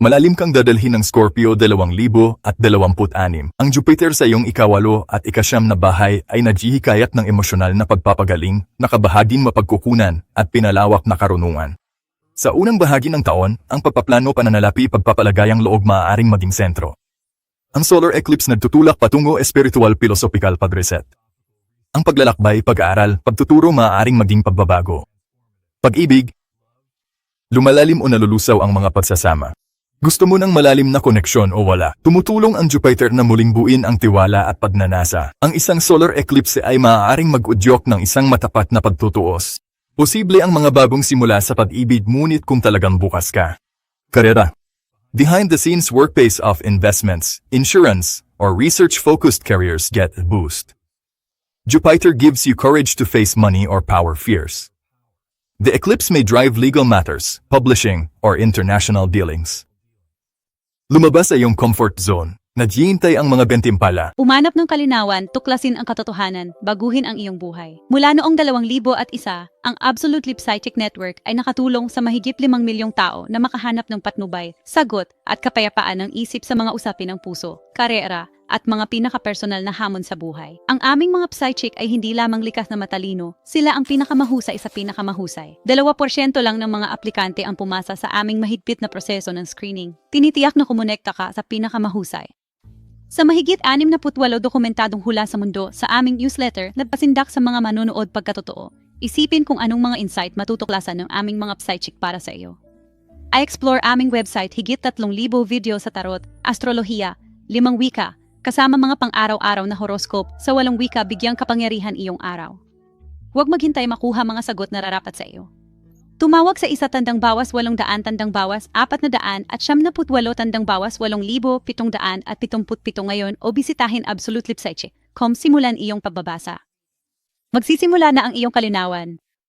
Malalim kang dadalhin ng Scorpio 2026. Ang Jupiter sa iyong ikawalo at ikasyam na bahay ay naghihikayat ng emosyonal na pagpapagaling, nakabahaging mapagkukunan, at pinalawak na karunungan. Sa unang bahagi ng taon, ang pagpaplano pananalapi pagpapalagayang loob maaaring maging sentro. Ang solar eclipse nagtutulak patungo espiritual philosophical pag-reset. Ang paglalakbay, pag-aaral, pagtuturo maaaring maging pagbabago. Pag-ibig, lumalalim o nalulusaw ang mga pagsasama. Gusto mo ng malalim na koneksyon o wala? Tumutulong ang Jupiter na muling buin ang tiwala at pagnanasa. Ang isang solar eclipse ay maaaring mag-udyok ng isang matapat na pagtutuos. Posible ang mga bagong simula sa pag-ibig ngunit kung talagang bukas ka. Karera Behind-the-scenes workplace of investments, insurance, or research-focused careers get a boost. Jupiter gives you courage to face money or power fears. The eclipse may drive legal matters, publishing, or international dealings. Lumabas sa iyong comfort zone. Naghihintay ang mga bentimpala. Umanap ng kalinawan, tuklasin ang katotohanan, baguhin ang iyong buhay. Mula noong 2001, ang Absolute Lip Psychic Network ay nakatulong sa mahigit 5 milyong tao na makahanap ng patnubay, sagot at kapayapaan ng isip sa mga usapin ng puso, karera, at mga pinakapersonal na hamon sa buhay. Ang aming mga psychic ay hindi lamang likas na matalino, sila ang pinakamahusay sa pinakamahusay. 2% lang ng mga aplikante ang pumasa sa aming mahigpit na proseso ng screening. Tinitiyak na kumonekta ka sa pinakamahusay. Sa mahigit 68 dokumentadong hula sa mundo sa aming newsletter na pasindak sa mga manonood pagkatotoo, isipin kung anong mga insight matutuklasan ng aming mga psychic para sa iyo. I-explore aming website higit 3,000 video sa tarot, astrolohiya, limang wika, kasama mga pang-araw-araw na horoscope sa walong wika bigyang kapangyarihan iyong araw. Huwag maghintay makuha mga sagot na rarapat sa iyo. Tumawag sa isa tandang bawas walong daan tandang bawas apat na daan at siyam na putwalo tandang bawas walong libo pitong daan at pitumput pito ngayon o bisitahin absolutelipsyche.com simulan iyong pagbabasa. Magsisimula na ang iyong kalinawan.